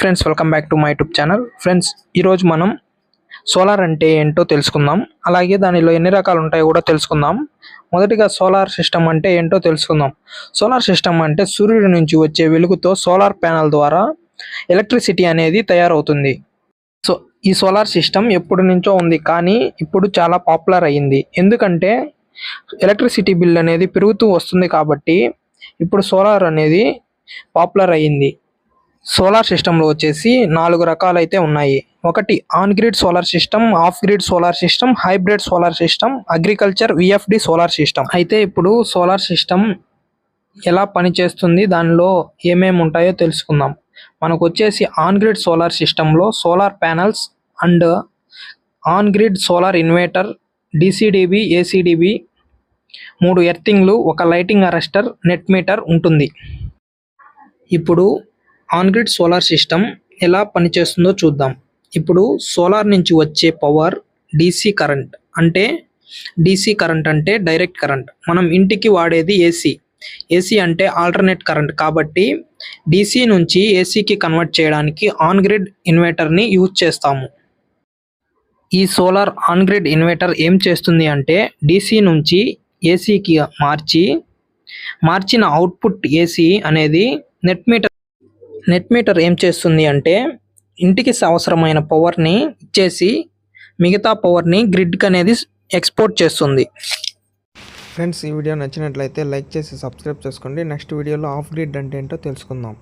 Friends welcome back to my YouTube channel friends ఈరోజు మనం solar అంటే ఏంటో తెలుసుకుందాం. అలాగే దానిలో ఎన్ని రకాలు ఉంటాయో కూడా తెలుసుకుందాం. మొదటిగా సోలార్ సిస్టమ్ అంటే ఏంటో తెలుసుకుందాం. సోలార్ సిస్టమ్ అంటే సూర్యుడి నుంచి వచ్చే వెలుగుతో సోలార్ ప్యానల్ ద్వారా ఎలక్ట్రిసిటీ అనేది తయారవుతుంది. సో ఈ సోలార్ సిస్టమ్ ఎప్పటి నుంచో ఉంది కానీ ఇప్పుడు చాలా పాపులర్ అయ్యింది ఎందుకంటే ఎలక్ట్రిసిటీ బిల్ అనేది పెరుగుతూ వస్తుంది కాబట్టి ఇప్పుడు సోలార్ అనేది పాపులర్ అయ్యింది సోలార్ సిస్టంలో వచ్చేసి నాలుగు రకాలైతే ఉన్నాయి. ఒకటి on grid solar system off grid solar system hybrid solar system agriculture VFD solar system. అయితే ఇప్పుడు సోలార్ సిస్టమ్ ఎలా పనిచేస్తుంది దానిలో ఏమేమి ఉంటాయో తెలుసుకుందాం. మనకు వచ్చేసి ఆన్ గ్రిడ్ సోలార్ సిస్టంలో solar panels and on grid solar inverter DCDB ACDB మూడు ఎర్తింగ్లు ఒక లైటింగ్ అరెస్టర్ నెట్ మీటర్ ఉంటుంది. ఇప్పుడు ఆన్ గ్రిడ్ సోలార్ సిస్టమ్ ఎలా పనిచేస్తుందో చూద్దాం. ఇప్పుడు సోలార్ నుంచి వచ్చే పవర్ డీసీ కరెంట్ అంటే డీసీ కరెంట్ అంటే డైరెక్ట్ కరెంట్. మనం ఇంటికి వాడేది ఏసీ. ఏసీ అంటే ఆల్టర్నేట్ కరెంట్ కాబట్టి డీసీ నుంచి ఏసీకి కన్వర్ట్ చేయడానికి ఆన్ గ్రిడ్ ఇన్వర్టర్ని యూజ్ చేస్తాము. ఈ సోలార్ ఆన్ గ్రిడ్ ఇన్వర్టర్ ఏం చేస్తుంది అంటే డీసీ నుంచి ఏసీకి మార్చి మార్చిన అవుట్పుట్ ఏసీ అనేది నెట్ మీటర్ నెట్ మీటర్ ఏం చేస్తుంది అంటే ఇంటికి అవసరమైన పవర్ని ఇచ్చేసి మిగతా పవర్ని గ్రిడ్కి అనేది ఎక్స్పోర్ట్ చేస్తుంది. ఫ్రెండ్స్ ఈ వీడియో నచ్చినట్లయితే లైక్ చేసి సబ్స్క్రైబ్ చేసుకోండి. నెక్స్ట్ వీడియోలో ఆఫ్ గ్రిడ్ అంటే ఏంటో తెలుసుకుందాం.